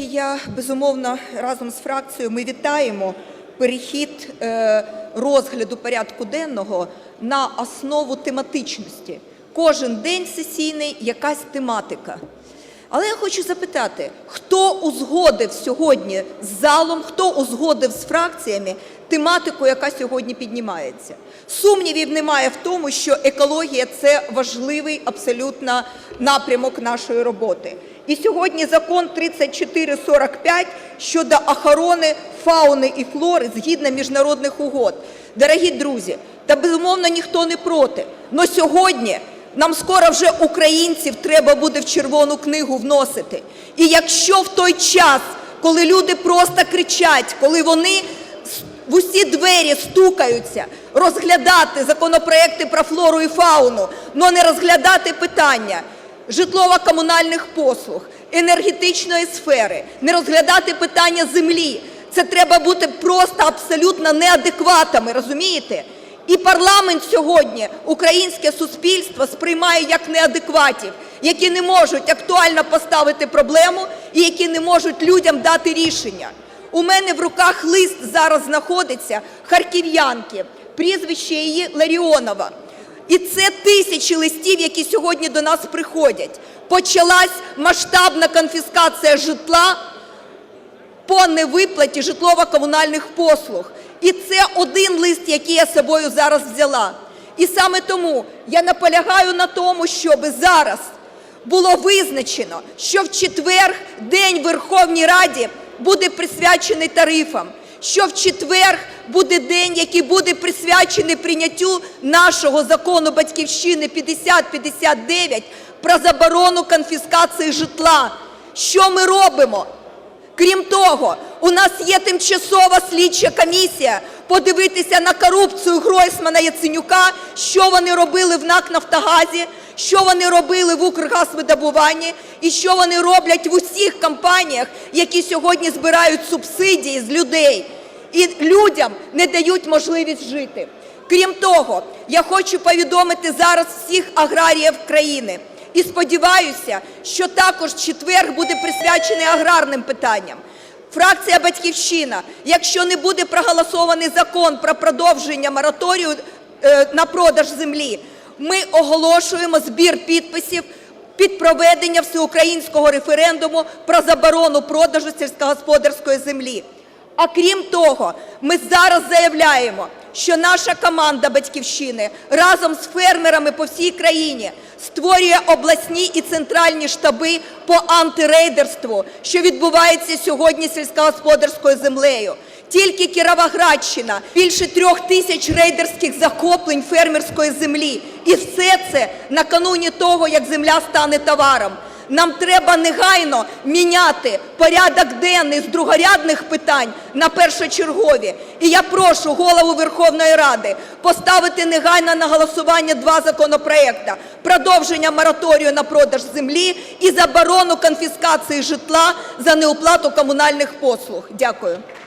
Я безумовно разом з фракцією ми вітаємо перехід е, розгляду порядку денного на основу тематичності. Кожен день сесійний якась тематика. Але я хочу запитати, хто узгодив сьогодні з залом, хто узгодив з фракціями тематику, яка сьогодні піднімається? Сумнівів немає в тому, що екологія це важливий абсолютно напрямок нашої роботи. І сьогодні закон 3445 щодо охорони фауни і флори згідно міжнародних угод. Дорогі друзі, та безумовно ніхто не проти. Но сьогодні нам скоро вже українців треба буде в Червону книгу вносити. І якщо в той час, коли люди просто кричать, коли вони в усі двері стукаються, розглядати законопроекти про флору і фауну, але не розглядати питання житлово-комунальних послуг, енергетичної сфери, не розглядати питання землі. Це треба бути просто абсолютно неадекватами, розумієте? І парламент сьогодні, українське суспільство сприймає як неадекватів, які не можуть актуально поставити проблему і які не можуть людям дати рішення. У мене в руках лист зараз знаходиться харків'янки, прізвище її Ларіонова. І це тисячі листів, які сьогодні до нас приходять. Почалась масштабна конфіскація житла по невиплаті житлово-комунальних послуг. І це один лист, який я з собою зараз взяла. І саме тому я наполягаю на тому, щоб зараз було визначено, що в четвер День Верховній Раді буде присвячений тарифам, що в четвер буде день, який буде присвячений прийняттю нашого закону Батьківщини 5059 про заборону конфіскації житла. Що ми робимо? Крім того, у нас є тимчасова слідча комісія подивитися на корупцію Гройсмана Яценюка, що вони робили в НАК «Нафтогазі», що вони робили в Укргазвидобуванні і що вони роблять в усіх компаніях, які сьогодні збирають субсидії з людей і людям не дають можливість жити. Крім того, я хочу повідомити зараз всіх аграріїв країни. І сподіваюся, що також четвер буде присвячений аграрним питанням. Фракція "Батьківщина", якщо не буде проголосований закон про продовження мораторію е, на продаж землі, ми оголошуємо збір підписів під проведення всеукраїнського референдуму про заборону продажу сільськогосподарської землі. А крім того, ми зараз заявляємо, що наша команда "Батьківщини" разом з фермерами по всій країні створює обласні і центральні штаби по антирейдерству, що відбувається сьогодні сільськогосподарською землею. Тільки Кіровоградщина – більше трьох тисяч рейдерських захоплень фермерської землі. І все це накануні того, як земля стане товаром. Нам треба негайно міняти порядок денний з другорядних питань на першочергові. І я прошу Голову Верховної Ради поставити негайно на голосування два законопроекти: продовження мораторію на продаж землі і заборону конфіскації житла за неуплату комунальних послуг. Дякую.